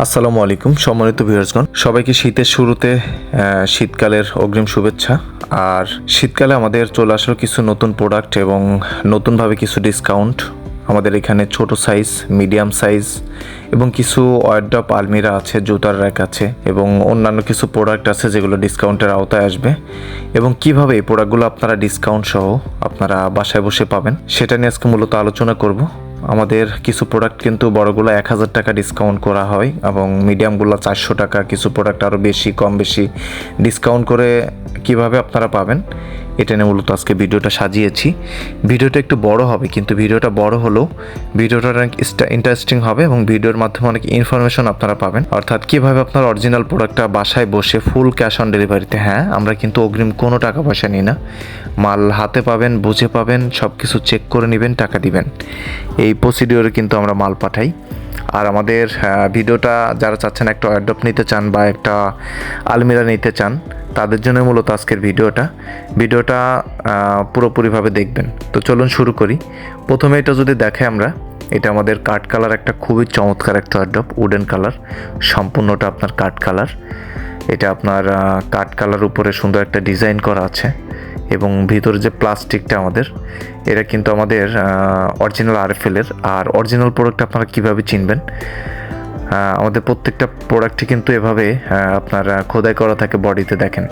আসসালামু আলাইকুম, সম্মানিত ভিউয়ার্সগণ। সবাইকে শীতের শুরুতে শীতকালের অগ্রিম শুভেচ্ছা। আর শীতকালে আমাদের চলে আসলো কিছু নতুন প্রোডাক্ট এবং নতুনভাবে কিছু ডিসকাউন্ট আমাদের এখানে ছোট সাইজ মিডিয়াম সাইজ এবং কিছু ওয়ার্ডপ আলমিরা আছে, জুতার র্যাক আছে এবং অন্যান্য কিছু প্রোডাক্ট আছে যেগুলো ডিসকাউন্টের আওতায় আসবে। এবং কীভাবে এই প্রোডাক্টগুলো আপনারা ডিসকাউন্ট সহ আপনারা বাসায় বসে পাবেন, সেটা নিয়ে আজকে মূলত আলোচনা করব। আমাদের কিছু প্রোডাক্ট কিন্তু বড়গুলো এক হাজার টাকা ডিসকাউন্ট করা হয় এবং মিডিয়ামগুলো চারশো টাকা। কিছু প্রোডাক্ট আরও বেশি, কম বেশি ডিসকাউন্ট করে কীভাবে আপনারা পাবেন? এটা নিয়ে মূলত আজকে ভিডিওটা সাজিয়েছি। ভিডিওটা একটু বড় হবে, কিন্তু ভিডিওটা বড় হলেও ভিডিওটা অনেক ইন্টারেস্টিং হবে এবং ভিডিওর মাধ্যমে অনেক ইনফরমেশন আপনারা পাবেন। অর্থাৎ কীভাবে আপনার অরিজিনাল প্রোডাক্টটা বাসায় বসে ফুল ক্যাশ অন ডেলিভারিতে হ্যাঁ আমরা কিন্তু অগ্রিম কোনো টাকা পয়সা নিই না। মাল হাতে পাবেন, বুঝে পাবেন সব কিছু চেক করে নেবেন, টাকা দিবেন। এই প্রসিডিওরে কিন্তু আমরা মাল পাঠাই। আর আমাদের ভিডিওটা যারা চাচ্ছেন একটা অ্যাডপ নিতে চান বা একটা আলমিরা নিতে চান, তাদের জন্য মূলত আজকের ভিডিওটা। ভিডিওটা পুরোপুরিভাবে দেখবেন। তো চলুন শুরু করি। প্রথমে এটা যদি দেখে আমরা, এটা আমাদের কাঠ কালার একটা খুবই চমৎকার একটা অ্যাডপ উডেন কালার সম্পূর্ণটা আপনার কাঠ কালার এটা আপনার কাঠ কালার উপরে সুন্দর একটা ডিজাইন করা আছে। এবং ভিতরে যে প্লাস্টিকটা আমাদের, এটা কিন্তু আমাদের অরিজিনাল আরএফএলের আর অরিজিনাল প্রোডাক্ট আপনারা কীভাবে চিনবেন? আমাদের প্রত্যেকটা প্রোডাক্টই কিন্তু এভাবে আপনার খোদাই করা থাকে বডিতে, দেখেন।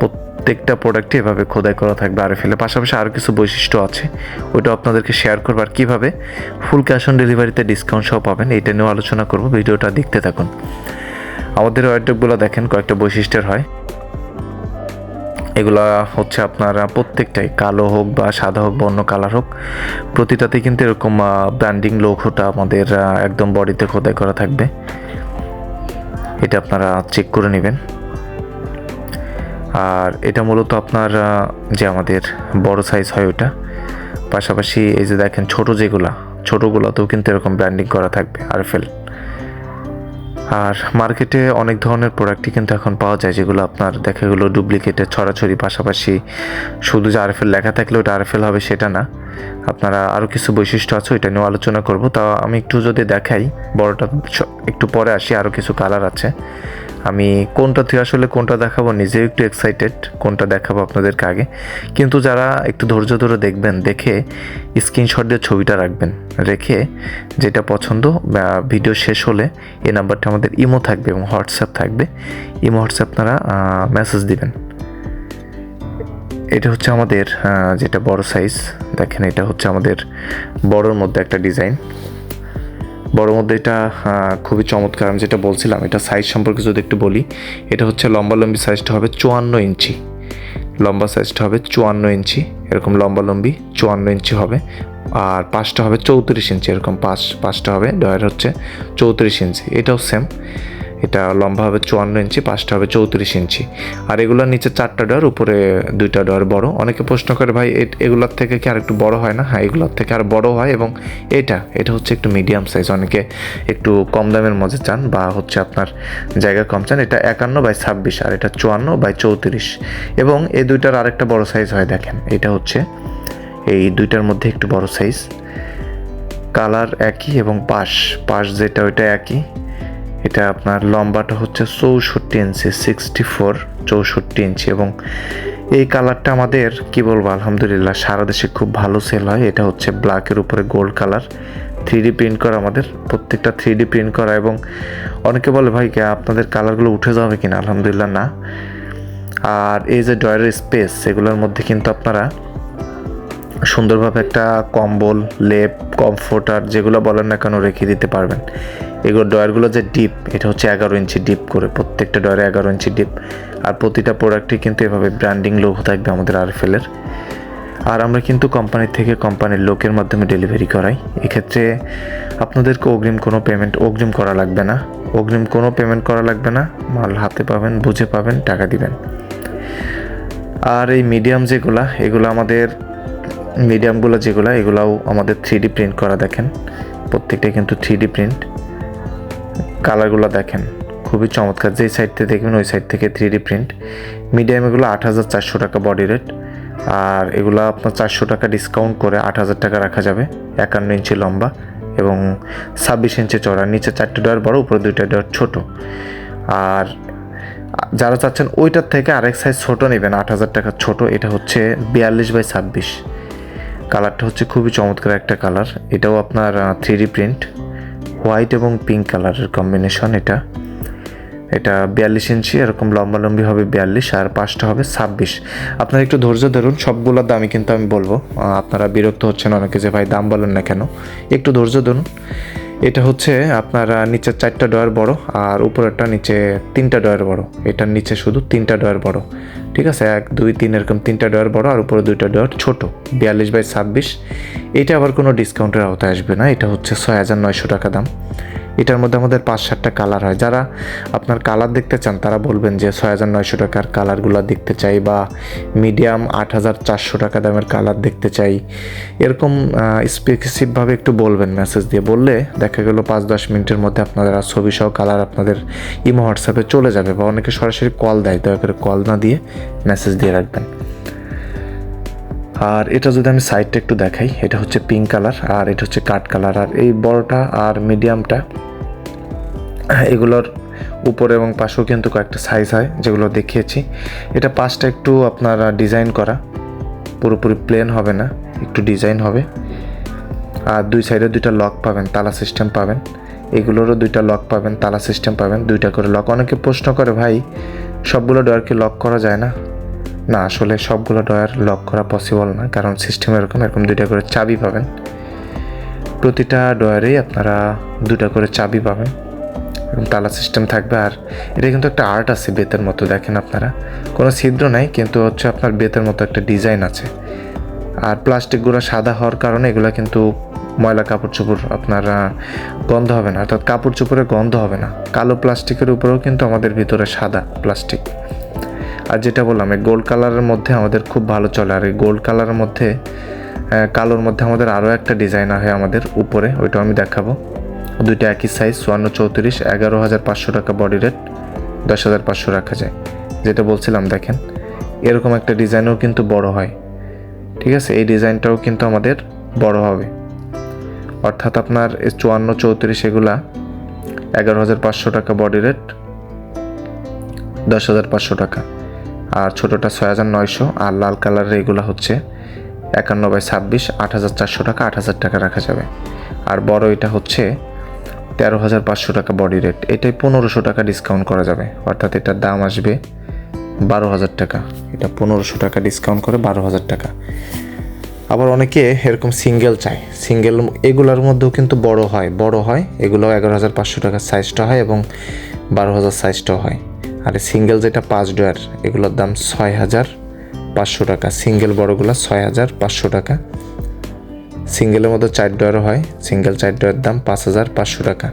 প্রত্যেকটা প্রোডাক্টই এভাবে খোদাই করা থাকবে আর ফেলে পাশাপাশি আরও কিছু বৈশিষ্ট্য আছে, ওইটা আপনাদেরকে শেয়ার করব। আর কীভাবে? ফুল ক্যাশ অন ডেলিভারিতে ডিসকাউন্ট সহ পাবেন এটা নিয়েও আলোচনা করব। ভিডিওটা দেখতে থাকুন। আমাদের ওয়ার্ডগুলো দেখেন কয়েকটা বৈশিষ্ট্যের হয়। এগুলা হচ্ছে আপনার প্রত্যেকটাই। কালো হোক বা সাদা হোক বা অন্য কালার হোক, প্রতিটাতে কিন্তু এরকম ব্র্যান্ডিং লোগোটা আমাদের একদম বডিতে খোদাই করা থাকবে। এটা আপনারা চেক করে নেবেন। আর এটা মূলত আপনার যে আমাদের বড় সাইজ হয় ওটা। পাশাপাশি এই যে দেখেন ছোট যেগুলা, ছোটোগুলোতেও কিন্তু এরকম ব্র্যান্ডিং করা থাকবে, আরএফএল। আর মার্কেটে অনেক ধরনের প্রোডাক্টই কিন্তু এখন পাওয়া যায়, যেগুলো আপনার দেখা গেলো ডুপ্লিকেটের ছড়াছড়ি পাশাপাশি শুধু যে আরএফএল লেখা থাকলে ওটা আরএফএল হবে সেটা না। আপনারা আরও কিছু বৈশিষ্ট্য আছে, ওইটা নিয়ে আলোচনা করব। তা আমি একটু যদি দেখাই, বড়টা একটু পরে আসি আরও কিছু কালার আছে। আমি কোনটা থেকে আসলে কোনটা দেখাবো নিজেও একটু এক্সাইটেড কোনটা দেখাবো আপনাদেরকে আগে। কিন্তু যারা একটু ধৈর্য ধরে দেখবেন, দেখে স্ক্রিনশট দিয়ে ছবিটা রাখবেন, রেখে যেটা পছন্দ বা ভিডিও শেষ হলে এই নাম্বারটা আমাদের ইমো থাকবে এবং হোয়াটসঅ্যাপ থাকবে। ইমো, হোয়াটসঅ্যাপ আপনারা মেসেজ দিবেন। এটা হচ্ছে আমাদের যেটা বড় সাইজ দেখেন এটা হচ্ছে আমাদের বড়োর মধ্যে একটা ডিজাইন বড় মধ্যে এটা খুবই চমৎকার, আমি যেটা বলছিলাম, এটা সাইজ সম্পর্কে যদি একটু বলি, এটা হচ্ছে লম্বা লম্বি সাইজটা হবে চুয়ান্ন ইঞ্চি। লম্বা সাইজটা হবে চুয়ান্ন ইঞ্চি, এরকম লম্বা লম্বি চুয়ান্ন ইঞ্চি হবে। আর পাঁচটা হবে চৌত্রিশ ইঞ্চি, এরকম পাঁচ, পাঁচটা হবে ডয়ার হচ্ছে চৌত্রিশ ইঞ্চি, এটাও সেম এটা লম্বা হবে চুয়ান্ন ইঞ্চি, পাঁচটা হবে চৌত্রিশ ইঞ্চি। আর এগুলোর নিচে চারটা ডয়ার উপরে দুইটা ডয়ার বড়। অনেকে প্রশ্ন করে, ভাই এগুলোর থেকে কি আর একটু বড় হয় না? হ্যাঁ এগুলোর থেকে আর বড় হয় এবং এটা এটা হচ্ছে একটু মিডিয়াম সাইজ অনেকে একটু কম দামের মধ্যে চান বা হচ্ছে আপনার জায়গা কম চান। এটা একান্ন বাই ছাব্বিশ আর এটা চুয়ান্ন বাই চৌত্রিশ। এবং এই দুইটার আরেকটা বড় সাইজ হয়, দেখেন। এটা হচ্ছে এই দুইটার মধ্যে একটু বড় সাইজ কালার একই এবং পাশ পাশ যেটা ওইটা একই। এটা আপনার লম্বাটা হচ্ছে চৌষট্টি ইঞ্চি সিক্সটি ফোর চৌষট্টি ইঞ্চি এবং এই কালারটা আমাদের, কি বলব, আলহামদুলিল্লাহ সারা দেশে খুব ভালো সেল হয়। এটা হচ্ছে ব্ল্যাকের উপরে গোল্ড কালার থ্রি প্রিন্ট করা আমাদের, প্রত্যেকটা থ্রি প্রিন্ট করা এবং অনেকে বলে, ভাই, কে, আপনাদের কালারগুলো উঠে যাবে কিনা? আলহামদুলিল্লাহ না। আর এই যে ডয়ারের স্পেস সেগুলোর মধ্যে কিন্তু আপনারা সুন্দরভাবে একটা কম্বল, লেপ কমফোর্টার যেগুলো বলেন না কেন রেখে দিতে পারবেন। এগুলো ডয়ারগুলো যে ডিপ এটা হচ্ছে এগারো ইঞ্চি ডিপ করে, প্রত্যেকটা ডয়ারে এগারো ইঞ্চি ডিপ আর প্রতিটা প্রোডাক্টই কিন্তু এভাবে ব্র্যান্ডিং লোগো থাকবে আমাদের আরএফএলের আর আমরা কিন্তু কোম্পানি থেকে কোম্পানির লোকের মাধ্যমে ডেলিভারি করাই। এক্ষেত্রে আপনাদেরকে অগ্রিম কোনো পেমেন্ট অগ্রিম করা লাগবে না। অগ্রিম কোনো পেমেন্ট করা লাগবে না। মাল হাতে পাবেন, বুঝে পাবেন, টাকা দিবেন। আর এই মিডিয়াম যেগুলা, এগুলো আমাদের মিডিয়ামগুলো যেগুলো, এগুলাও আমাদের থ্রি প্রিন্ট করা দেখেন। প্রত্যেকটাই কিন্তু থ্রি প্রিন্ট কালারগুলো দেখেন, খুবই চমৎকার। যেই সাইড থেকে দেখবেন, ওই সাইড থেকে থ্রি প্রিন্ট মিডিয়াম এগুলো আট হাজার চারশো টাকা বডি রেট আর এগুলো আপনার চারশো টাকা ডিসকাউন্ট করে আট হাজার টাকা রাখা যাবে। একান্ন ইঞ্চি লম্বা এবং ছাব্বিশ ইঞ্চি চড়া নিচে চারটে ডয়ার বড়, উপরে দুইটা ডয়ার ছোট। আর যারা চাচ্ছেন, ওইটার থেকে আরেক সাইজ ছোট নেবেন, আট হাজার টাকা ছোট। এটা হচ্ছে বিয়াল্লিশ বাই ছাব্বিশ। কালারটা হচ্ছে খুবই চমৎকার একটা কালার। এটাও আপনার থ্রি প্রিন্ট হোয়াইট এবং পিঙ্ক কালারের কম্বিনেশন এটা। এটা বিয়াল্লিশ ইঞ্চি, এরকম লম্বালম্বি হবে বিয়াল্লিশ, আর পাঁচটা হবে ছাব্বিশ। আপনারা একটু ধৈর্য ধরুন সবগুলোর দামই কিন্তু আমি বলব। আপনারা বিরক্ত হচ্ছেন অনেকে যে, ভাই, দাম বলেন না কেন? একটু ধৈর্য ধরুন। এটা হচ্ছে আপনার নিচে চারটা ডয়ার বড় আর উপরেরটা নিচে তিনটা ডয়ার বড়। এটার নিচে শুধু তিনটা ডয়ার বড়। ঠিক আছে? এক, দুই, তিন এরকম তিনটা ডয়ার বড় আর উপরে দুইটা ডয়ার ছোট। বিয়াল্লিশ বাই ছাব্বিশ। এটা আবার কোনো ডিসকাউন্টের আওতায় আসবে না। এটা হচ্ছে ছয় হাজার নয়শো টাকা দাম। এটার মধ্যে আমাদের পাঁচ সাতটা কালার হয়। যারা আপনার কালার দেখতে চান, তারা বলবেন যে ছয় হাজার নয়শো টাকার কালারগুলো দেখতে চাই বা মিডিয়াম আট হাজার চারশো টাকা দামের কালার দেখতে চাই। এরকম স্পেসিফিকভাবে একটু বলবেন মেসেজ দিয়ে। বললে দেখা গেলো পাঁচ দশ মিনিটের মধ্যে আপনাদের আর ছবি সহ কালার আপনাদের ইমো হোয়াটসঅ্যাপে চলে যাবে বা অনেকে সরাসরি কল দেয়। দয়া করে কল না দিয়ে মেসেজ দিয়ে রাখবেন। আর এটা যদি আমি সাইডটা একটু দেখাই, এটা হচ্ছে পিঙ্ক কালার আর এটা হচ্ছে কাঠ কালার আর এই বড়টা আর মিডিয়ামটা এগুলোর উপরে এবং পাশেও কিন্তু কয়েকটা সাইজ হয়, যেগুলো দেখিয়েছি। এটা পাশটা একটু আপনার ডিজাইন করা। পুরোপুরি প্লেন হবে না, একটু ডিজাইন হবে। আর দুই সাইডে দুইটা লক পাবেন, তালা সিস্টেম পাবেন। এগুলোরও দুইটা লক পাবেন, তালা সিস্টেম পাবেন, দুইটা করে লক অনেকে প্রশ্ন করে, ভাই, সবগুলো ডয়ারকে লক করা যায় না? না, আসলে সবগুলো ডয়ার লক করা পসিবল না, কারণ সিস্টেম এরকম এরকম দুইটা করে চাবি পাবেন। প্রতিটা ডয়ারেই আপনারা দুটা করে চাবি পাবেন। এবং তালা সিস্টেম থাকবে আর এটা কিন্তু একটা আর্ট আছে বেতের মতো, দেখেন আপনারা। কোনো ছিদ্র নাই, কিন্তু হচ্ছে আপনার বেতের মতো একটা ডিজাইন আছে। আর প্লাস্টিকগুলো সাদা হওয়ার কারণে এগুলো কিন্তু ময়লা কাপড় চোপড় আপনার গন্ধ হবে না। অর্থাৎ কাপড় চোপড়ে গন্ধ হবে না। কালো প্লাস্টিকের উপরেও কিন্তু আমাদের ভিতরে সাদা প্লাস্টিক। আর যেটা বললাম, এই গোল্ড কালারের মধ্যে আমাদের খুব ভালো চলে। আর এই গোল্ড কালারের মধ্যে কালোর মধ্যে আমাদের আরও একটা ডিজাইন হয় আমাদের উপরে, ওইটাও আমি দেখাবো। দুইটা একই সাইজ চুয়ান্ন চৌত্রিশ, এগারো হাজার পাঁচশো টাকা বডি রেট দশ হাজার পাঁচশো রাখা যায়। যেটা বলছিলাম, দেখেন, এরকম একটা ডিজাইনও কিন্তু বড় হয়। ঠিক আছে? এই ডিজাইনটাও কিন্তু আমাদের বড় হবে। অর্থাৎ আপনার চুয়ান্ন চৌত্রিশ এগুলা এগারো হাজার পাঁচশো টাকা বডি রেট দশ হাজার পাঁচশো টাকা। আর ছোটোটা ছয় হাজার নয়শো, আর লাল কালারের এগুলো হচ্ছে একান্ন বাই ছাব্বিশ, আট হাজার চারশো টাকা, আট হাজার টাকা রাখা যাবে। আর বড় এটা হচ্ছে তেরো হাজার পাঁচশো টাকা বডি রেট এটাই পনেরোশো টাকা ডিসকাউন্ট করা যাবে। অর্থাৎ এটার দাম আসবে বারো হাজার টাকা। এটা পনেরোশো টাকা ডিসকাউন্ট করে বারো হাজার টাকা। আবার অনেকে এরকম সিঙ্গেল চায়। সিঙ্গেল এগুলোর মধ্যেও কিন্তু বড় হয়। বড় হয় এগুলো এগারো হাজার পাঁচশো টাকার সাইজটা হয় এবং বারো হাজার সাইজটাও হয়। আর সিঙ্গেল যেটা পাঁচ ডয়ার, এগুলোর দাম ছয় হাজার পাঁচশো টাকা। সিঙ্গেল বড়গুলো ছয় হাজার পাঁচশো টাকা। সিঙ্গেলের মধ্যে চার ডয়ারও হয়, সিঙ্গেল চার ডয়ার দাম পাঁচ হাজার পাঁচশো টাকা।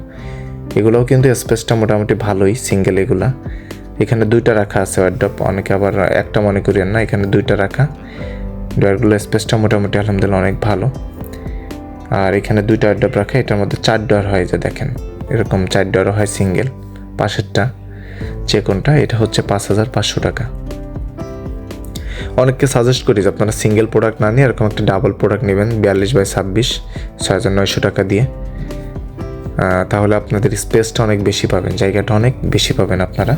এগুলোও কিন্তু স্পেসটা মোটামুটি ভালোই সিঙ্গেল এগুলা। এখানে দুইটা রাখা আছে ওয়ার্ড্রপ অনেকে আবার একটা মনে করিয়েন না, এখানে দুইটা রাখা। ডয়ারগুলো স্পেসটা মোটামুটি আলহামদুলিল্লাহ অনেক ভালো। আর এখানে দুইটা ওয়ার্ড্রপ রাখা, এটার মধ্যে চার ডয়ার হয় যে দেখেন, এরকম চার ডয়ারও হয় সিঙ্গেল পাশেরটা যে কোনটা এটা হচ্ছে পাঁচ হাজার পাঁচশো টাকা। অনেককে সাজেস্ট করি যে আপনারা সিঙ্গেল প্রোডাক্ট না নিয়ে এরকম একটা ডাবল প্রোডাক্ট নেবেন, বিয়াল্লিশ বাই ছাব্বিশ, ছয় হাজার নয়শো টাকা দিয়ে। তাহলে আপনাদের স্পেসটা অনেক বেশি পাবেন, জায়গাটা অনেক বেশি পাবেন আপনারা।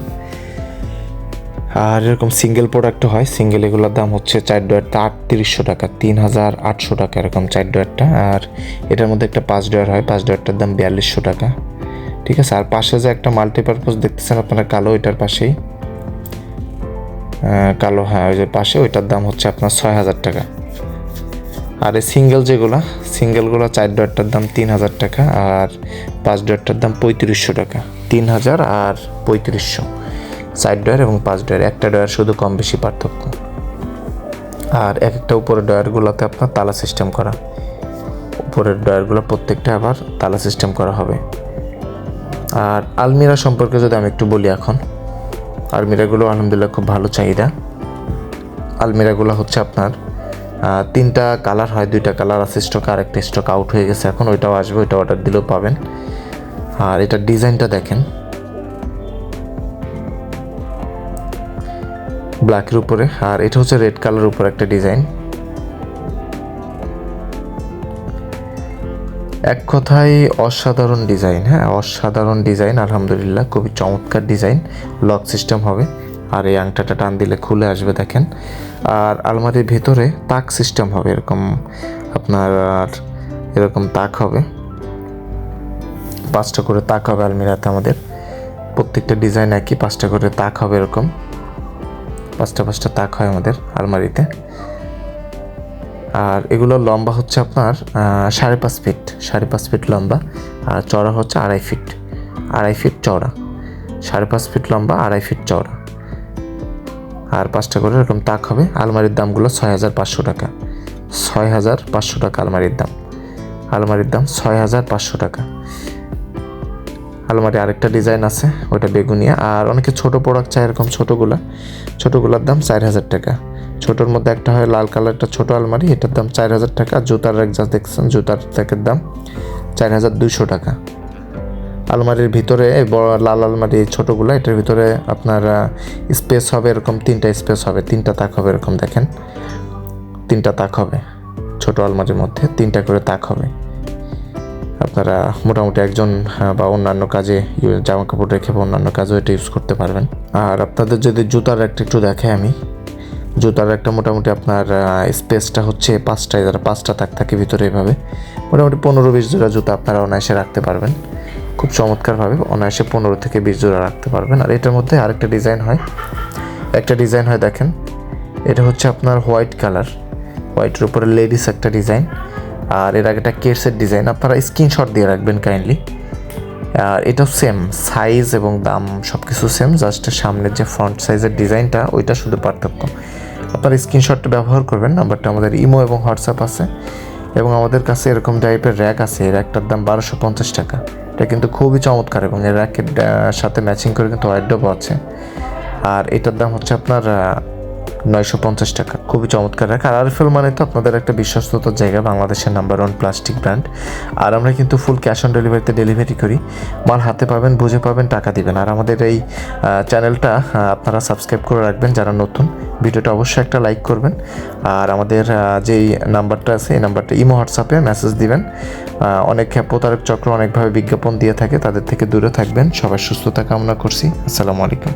আর এরকম সিঙ্গেল প্রোডাক্ট হয় সিঙ্গেল এগুলোর দাম হচ্ছে চার ডয়ারটা আটত্রিশশো টাকা, তিন হাজার আটশো টাকা এরকম চার ডয়ারটা আর এটার মধ্যে একটা পাঁচ ডয়ার হয়, পাঁচ ডয়ারটার দাম বিয়াল্লিশশো টাকা। ঠিক আছে? আর পাশে যে একটা মাল্টিপারপাস দেখতেছেন আপনারা, কালো এটার পাশেই। কালো হ্যাঁ ওই যে পাশে, ওইটার দাম হচ্ছে আপনার ছয় হাজার টাকা। আর এই সিঙ্গেল যেগুলো, সিঙ্গেলগুলো চার ডয়ারটার দাম তিন হাজার টাকা, আর পাঁচ ডয়ারটার দাম পঁয়ত্রিশশো টাকা। তিন হাজার আর পঁয়ত্রিশশো। চার ডয়ার এবং পাঁচ ডয়ার, একটা ডয়ার শুধু কম বেশি পার্থক্য। আর এক একটা উপরের ডয়ারগুলোতে আপনার তালা সিস্টেম করা। উপরের ডয়ারগুলো প্রত্যেকটা আবার তালা সিস্টেম করা হবে। আর আলমিরা সম্পর্কে যদি আমি একটু বলি এখন আলমিরাগুলো আলহামদুলিল্লাহ খুব ভালো চাহিদা। আলমিরাগুলো হচ্ছে আপনার তিনটা কালার হয়, দুইটা কালার আছে স্টক আর একটা স্টক আউট হয়ে গেছে এখন, ওইটাও আসবে, ওইটা অর্ডার দিলেও পাবেন। আর এটা ডিজাইনটা দেখেন। ব্ল্যাকের উপরে, আর এটা হচ্ছে রেড কালার উপর একটা ডিজাইন। এক কথায় অসাধারণ ডিজাইন হ্যাঁ? অসাধারণ ডিজাইন, আলহামদুলিল্লাহ, খুবই চমৎকার ডিজাইন, লক সিস্টেম হবে। আর এই আংটাটা টান দিলে খুলে আসবে, দেখেন। আর আলমারির ভেতরে তাক সিস্টেম হবে, এরকম আপনার এরকম তাক হবে। পাঁচটা করে তাক হবে আলমিরাতে আমাদের। প্রত্যেকটা ডিজাইন একই, পাঁচটা করে তাক হবে এরকম। পাঁচটা পাঁচটা তাক হয় আমাদের আলমারিতে। আর এগুলো লম্বা হচ্ছে আপনার সাড়ে পাঁচ ফিট, সাড়ে পাঁচ ফিট লম্বা, আর চড়া হচ্ছে আড়াই ফিট আড়াই ফিট চওড়া, সাড়ে পাঁচ ফিট লম্বা, আড়াই ফিট চওড়া। আর পাঁচটা করে এরকম তাক হবে, আলমারির দামগুলো ছয় হাজার পাঁচশো টাকা ছয় হাজার পাঁচশো টাকা আলমারির দাম। আলমারির দাম ছয় হাজার পাঁচশো টাকা। আলমারি আরেকটা ডিজাইন আছে, ওইটা বেগুনিয়া, আর অনেকে ছোট প্রোডাক্ট চায় এরকম ছোটোগুলা, ছোটোগুলার দাম চার হাজার টাকা। ছোটোর মধ্যে একটা হয় লাল কালার, একটা ছোটো আলমারি, এটার দাম চার হাজার টাকা। জুতার এক যা দেখছেন, জুতার প্যাকের দাম চার হাজার দুশো টাকা। আলমারির ভিতরে বড় লাল আলমারি ছোটোগুলো, এটার ভিতরে আপনার স্পেস হবে এরকম তিনটা স্পেস হবে, তিনটা তাক হবে এরকম দেখেন। তিনটা তাক হবে, ছোট আলমারির মধ্যে তিনটা করে তাক হবে। আপনারা মোটামুটি একজন বা অন্যান্য কাজে জামা কাপড় রেখে বা অন্যান্য কাজেও এটা ইউজ করতে পারবেন। আর আপনাদের যদি জুতার একটা একটু দেখে আমি। জুতার একটা মোটামুটি আপনার স্পেসটা হচ্ছে পাঁচটায়, যারা পাঁচটা তাক থাকে ভিতরে এভাবে। মোটামুটি পনেরো, বিশ জোড়া জুতা আপনারা অনায়াসে রাখতে পারবেন। খুব চমৎকারভাবে অনায়াসে পনেরো থেকে বিশ জোড়া রাখতে পারবেন। আর এটার মধ্যে আরেকটা ডিজাইন হয়। একটা ডিজাইন হয়, দেখেন। এটা হচ্ছে আপনার হোয়াইট কালার হোয়াইটের উপরে লেডিস একটা ডিজাইন আর এর আগে একটা কেটসের ডিজাইন আপনারা স্ক্রিনশট দিয়ে রাখবেন কাইন্ডলি আর এটাও সেম সাইজ এবং দাম সব কিছু সেম জাস্ট সামনের যে ফ্রন্ট সাইজের ডিজাইনটা ওইটা শুধু পার্থক্য। আপনারা স্ক্রিনশটটা ব্যবহার করবেন, নাম্বারটা আমাদের ইমো এবং হোয়াটসঅ্যাপ আছে। এবং আমাদের কাছে এরকম টাইপের র্যাক আছে, এই র্যাকটার দাম বারোশো পঞ্চাশ টাকা। এটা কিন্তু খুবই চমৎকার এবং এর র্যাকের সাথে ম্যাচিং করে কিন্তু ওয়াইড ডব আছে। আর এটার দাম হচ্ছে আপনার নয়শো পঞ্চাশ টাকা। খুবই চমৎকার রাখ। আর আরএফএল মানে তো আপনাদের একটা বিশ্বস্ততার জায়গা, বাংলাদেশের নাম্বার ওয়ান প্লাস্টিক ব্র্যান্ড আর আমরা কিন্তু ফুল ক্যাশ অন ডেলিভারিতে ডেলিভারি করি। মাল হাতে পাবেন, বুঝে পাবেন, টাকা দিবেন। আর আমাদের এই চ্যানেলটা আপনারা সাবস্ক্রাইব করে রাখবেন যারা নতুন। ভিডিওটা অবশ্যই একটা লাইক করবেন। আর আমাদের যেই নাম্বারটা আছে, এই নাম্বারটা ইমো, হোয়াটসঅ্যাপে মেসেজ দিবেন। অনেক প্রতারক চক্র অনেকভাবে বিজ্ঞাপন দিয়ে থাকে, তাদের থেকে দূরে থাকবেন। সবার সুস্থতা কামনা করছি। আসসালামু আলাইকুম।